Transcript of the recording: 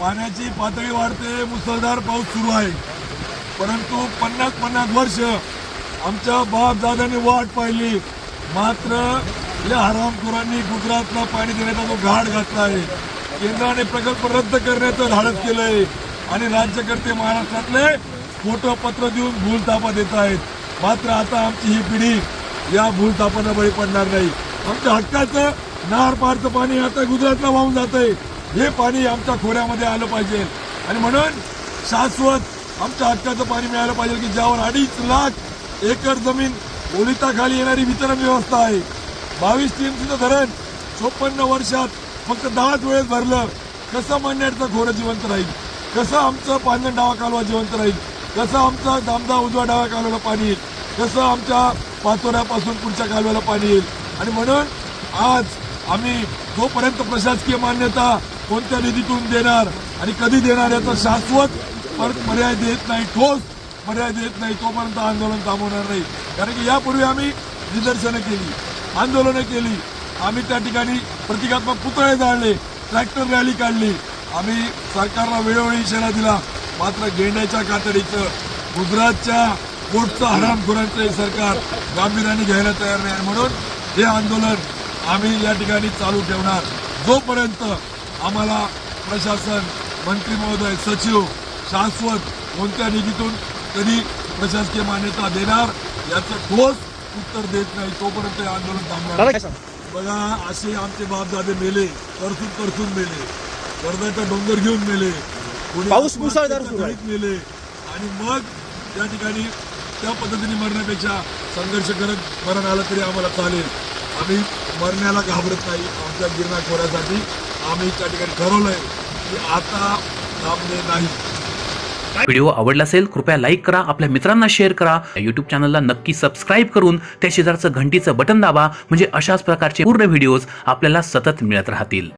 पाण्याची पातळी वाढते मुसळधार पाऊस सुरू आहे. परंतु पन्नास पन्नास वर्ष आमच्या बाप दादांनी वाट पाहिली. मात्र या हरामखोरांनी गुजरातला पाणी देण्याचा जो घाट घातला आहे केंद्राने प्रकल्प रद्द करण्याचं धाडस केलंय आणि राज्यकर्ते महाराष्ट्रातले फोटो पत्र देऊन भूलतापा देत आहेत. मात्र आता आमची ही पिढी या भूलतापांना बळी पडणार नाही. आमच्या हक्काचं नार पारचं पाणी आता गुजरातला वाहून जात आहे हे पाणी आमच्या खोऱ्यामध्ये आलं पाहिजे. आणि म्हणून शाश्वत आमच्या हक्काचं पाणी मिळालं पाहिजे की ज्यावर अडीच लाख एकर जमीन ओलिताखाली येणारी वितरण व्यवस्था आहे. बावीस टीएमसीचं धरण चोपन्न वर्षात फक्त दहाच वेळेस भरलं. कसं मन्याडचं खोरं जिवंत राहील? कसं आमचं पांजण डावा कालवा जिवंत राहील? कसं आमचा दामदा उजवा डाव्या कालव्याला पाणी येईल? कसं आमच्या पाचोऱ्यापासून पुढच्या कालव्याला पाणी येईल? आणि म्हणून आज आम्ही जोपर्यंत प्रशासकीय मान्यता कोणत्या निधीतून देणार आणि कधी देणार याचा शाश्वत पर्याय देत नाही ठोस पर्याय देत नाही तोपर्यंत आंदोलन थांबवणार नाही. कारण की यापूर्वी आम्ही निदर्शनं केली आंदोलनं केली. आम्ही त्या ठिकाणी प्रतिकात्मक पुतळे जाळले ट्रॅक्टर रॅली काढली. आम्ही सरकारला वेळोवेळी इशारा दिला मात्र गेंड्याच्या कातडीचं गुजरातच्या कोर्टचं हरामखोरांचं हे सरकार गांभीर्याने घ्यायला तयार नाही. म्हणून हे आंदोलन आम्ही या ठिकाणी चालू ठेवणार. जोपर्यंत आम्हाला प्रशासन मंत्री महोदय सचिव शाश्वत कोणत्या निधीतून कधी प्रशासकीय मान्यता देणार याचं ठोस उत्तर देत नाही तोपर्यंत हे आंदोलन थांबणार बघा असे आमचे बापदादे मेले करसून करसून मेले वर्धाचा डोंगर घेऊन मेले पाऊस मुसळधार मेले आणि मग त्या ठिकाणी त्या पद्धतीने मरण्यापेक्षा संघर्ष करत मरण आलं तरी आम्हाला चालेल. आम्ही मरण्याला घाबरत नाही आमच्या गिरणा खोऱ्यासाठी. आम्ही त्या ठिकाणी ठरवलंय की आता थांबणे नाही. व्हिडिओ आवडला असेल कृपया लाईक करा आपल्या मित्रांना शेअर करा. युट्यूब चॅनलला नक्की सबस्क्राईब करून त्या शेजारचं घंटीचं बटन दाबा म्हणजे अशाच प्रकारचे पूर्ण व्हिडिओज आपल्याला सतत मिळत राहतील.